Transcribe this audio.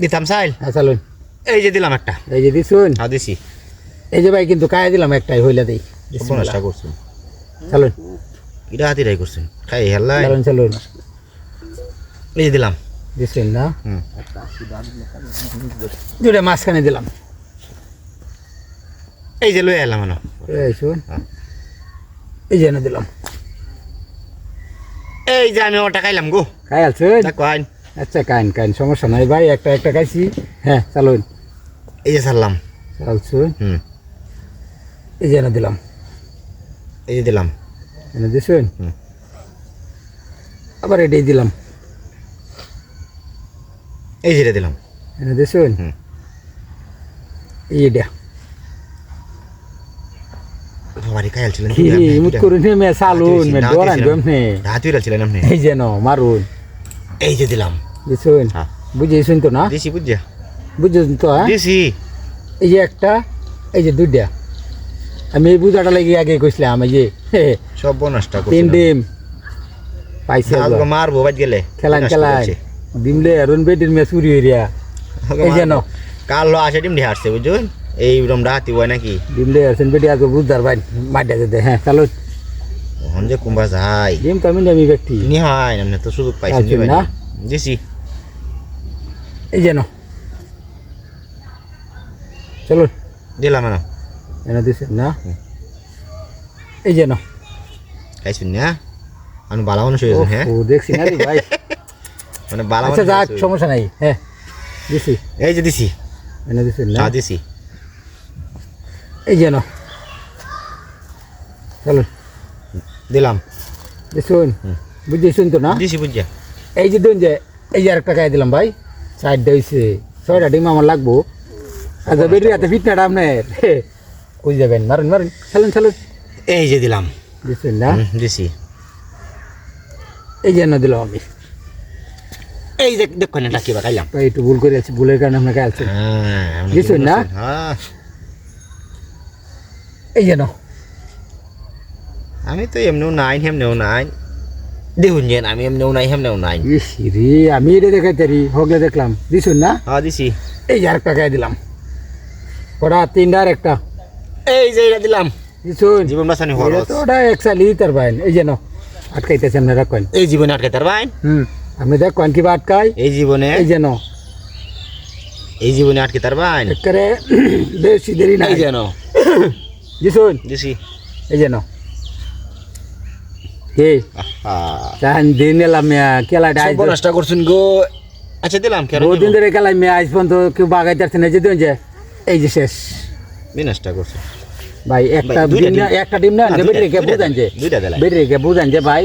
দিতাম সাইল হ্যাঁ চালুন। এই যে দিলাম একটা। এই যে দিছুন? হ্যাঁ দিছি। এই যে ভাই কিন্তু কায়া দিলাম একটাই হইলা দেই। সর্বনাশটা করছেন। চালুন। এটা হাতিরাই করছেন। খাই হেল্লাই চালুন চালুন। এই যে দিলাম। দিছুন না? হুম। দুটা মাঝখানে দিলাম। এই যে লই এলাম এই হ্যাঁ। এই যে এনে দিলাম। এই যে আমি ওটা খাইলাম গো। খাই আলছুন? আচ্ছা কাইন কাইন সমস্যা নাই ভাই একটা একটা খাইছি। হ্যাঁ চালুন। এই যে সারলাম। চালছুন হুম। এই যে এনে দিলাম। এই যে দিলাম। এনে দিছুন। আবার এটাই দিলাম। এই যেটা দিলাম। এনে দিছুন। এই এটা। বাবারি খাই আলছিলেন কি মুত করুন মে চালুন মে ডরান গমনে হাতুই আলছিলেন আপনি এই যেন মারুন। এই যে দিলাম। দিছুন? হ্যাঁ। বুঝেছুন তো না? দিছি বুঝছা বুঝেছুন তো হ্যাঁ? দিছি। এই যে একটা এই যে দুইটা। আমি এই বুঝাটা লাগি আগে কইছিলাম এই যে সব বনসটা তিন ডিম। পাইছে মারবো বাজ গেলে। খেলান খেলান। ডিমলে অরুণ বেটির মে চুরি হইয়া। এই যে মারবো। কাল লো আসে ডিম দিয়ে হাঁটছে বুঝছেন এই রম রাতি হয় নাকি? ডিমলে অরুণ বেটি আগে বুঝদার ভাই মাটিয়া যেতে হ্যাঁ চালু ওখান যে কুম্ভা যাই ডিম আমি নেমি ব্যক্তি। নি হয় না তো সুযোগ পাইছেন নি? দিছি এই যেন চলো দিলাম না এনে দিছে না? এই যেন খাইছেন না? আমি বালা মানুষ হয়েছেন হ্যাঁ? ও দেখছি না ভাই। মানে বালা আচ্ছা যাক সমস্যা নাই হ্যাঁ। দিছি। এই যে দিছি। এনে দিছে না? দিছি। এই যেন চলো দিলাম। দেখুন। বুঝেছুন তো না? দিছি বুঝছা। এই যে দিন যে এই যে আরেকটা খাই দিলাম ভাই চারটা হয়েছে ছয়টা ডিম আমার লাগবো। আচ্ছা বেরি হাতে ফিটনাটা আপনার কই যাবেন? মারুন মারুন চালুন চালুন এই যে দিলাম। দিচ্ছেন না? দিছি। এই যে না দিলাম আমি। এই যে দেখো না ডাকি বা খাইলাম। একটু ভুল করে আছি ভুলের কারণে আপনাকে খাইছেন হ্যাঁ আমরা না? হ্যাঁ। এই যে না আমি তো এমনিও নাই হেমনেও নাই। দেখুন যে আমি এমনিও নাই হেমনেও নাই। রে আমি এটা দেখাইতারি হগলে দেখলাম। দিছুন না? হ্যাঁ দিছি। এই যে আরেকটা দিলাম। ওটা তিনটা আর একটা। এই যে এটা দিলাম। দিছুন? জীবন বাঁচানি খরচ। তো ওটা একশা লিটার বাইন। এই যে না আটকাইতেছে আপনি রাখেন এই জীবনে আটকে তার ভাই হুম আপনি দেখেন কিবা আটকাই এই জীবনে? এই যে না এই জীবনে আটকে তার ভাই একেবারে বেশি দেরি নাই। যেন দিছুন? দিছি। এই যে না কে তাহান দিন এলাম সব নষ্ট করছুন গো। আচ্ছা দিলাম বহুদিন ধরে খেলাই মিয়া আজ পর্যন্ত কেউ বাগাইতে পারছে না যে যে এই যে শেষ। বিনষ্ট করছে। ভাই একটা ডিম না একটা ডিম না বুঝান যে বুঝান যে ভাই